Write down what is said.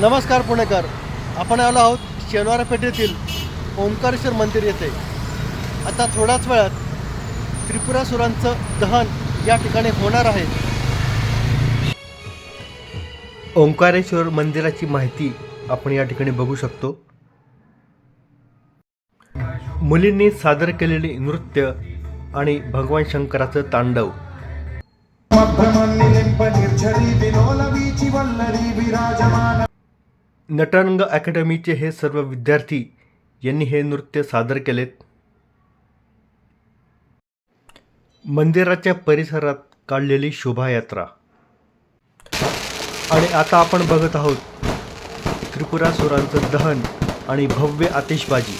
नमस्कार पुणेकर. आपण आलो आहोत शनिवार पेठेतील ओंकारेश्वर मंदिर येथे. आता थोड्याच वेळात त्रिपुरासुरांचं दहन या ठिकाणी होणार आहे. ओंकारेश्वर मंदिराची माहिती आपण या ठिकाणी बघू शकतो. मुलींनी सादर केलेले नृत्य आणि भगवान शंकराचं तांडव. निर्झरी विलोलवीचि वल्लरी विराजमान नटरंग अकॅडमीचे हे सर्व विद्यार्थी यांनी हे नृत्य सादर केलेत. मंदिराच्या परिसरात काढलेली शोभायात्रा. आणि आता आपण बघत आहोत त्रिपुरासुरांचं दहन आणि भव्य आतिषबाजी.